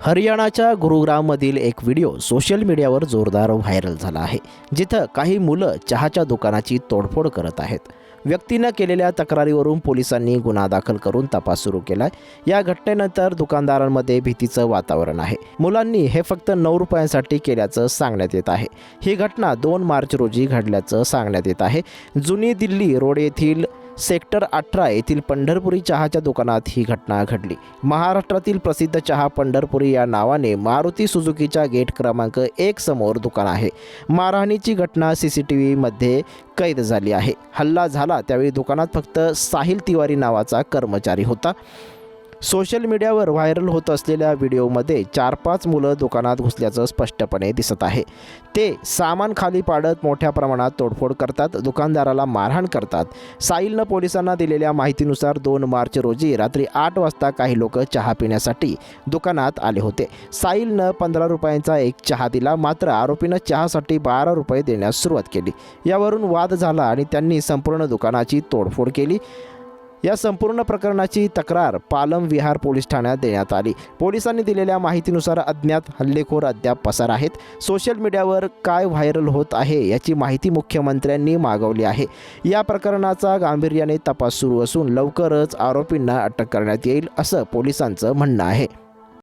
हरियाणाच्या गुरुग्राममधील एक video social मीडियावर जोरदार व्हायरल झाला आहे जिथं काही मुलं चहाच्या दुकानाची तोडफोड करत आहेत. व्यक्तीनं केलेल्या तक्रारीवरून पोलिसांनी गुन्हा दाखल करून तपास सुरू केलाय. या घटनेनंतर दुकानदारांमध्ये भीतीचं वातावरण आहे. मुलांनी हे फक्त नऊ रुपयांसाठी केल्याचं सांगण्यात येत आहे. ही घटना दोन मार्च रोजी घडल्याचं सांगण्यात येत आहे. जुनी दिल्ली रोड येथील सेक्टर अठरा येथील पंढरपुरी चहाच्या दुकानात ही घटना घडली. महाराष्ट्रातील प्रसिद्ध चहा पंढरपुरी या नावाने मारुती सुझुकीच्या गेट क्रमांक एक समोर दुकान आहे. मारहाणीची घटना सी सी टी व्हीमध्ये कैद झाली आहे. हल्ला झाला त्यावेळी दुकानात फक्त साहिल तिवारी नावाचा कर्मचारी होता. सोशल मीडियावर व्हायरल होत असलेल्या व्हिडिओमध्ये चार पाच मुलं दुकानात घुसल्याचं स्पष्टपणे दिसत आहे. ते सामान खाली पाडत मोठ्या प्रमाणात तोडफोड करतात दुकानदाराला मारहाण करतात. साहिलनं पोलिसांना दिलेल्या माहितीनुसार दोन मार्च रोजी रात्री आठ वाजता काही लोक चहा पिण्यासाठी दुकानात आले होते. साहिलनं पंधरा रुपयांचा एक चहा दिला मात्र आरोपीनं चहासाठी बारा रुपये देण्यास सुरुवात केली. यावरून वाद झाला आणि त्यांनी संपूर्ण दुकानाची तोडफोड केली. या संपूर्ण प्रकरणाची तक्रार पालम विहार पोलीस ठाण्यात देण्यात आली. पोलिसांनी दिलेल्या माहितीनुसार अज्ञात हल्लेखोर अद्याप पसार आहेत. सोशल मीडियावर काय व्हायरल होत आहे याची माहिती मुख्यमंत्र्यांनी मागवली आहे. या प्रकरणाचा गांभीर्याने तपास सुरू असून लवकरच आरोपींना अटक करण्यात येईल असं पोलिसांचं म्हणणं आहे.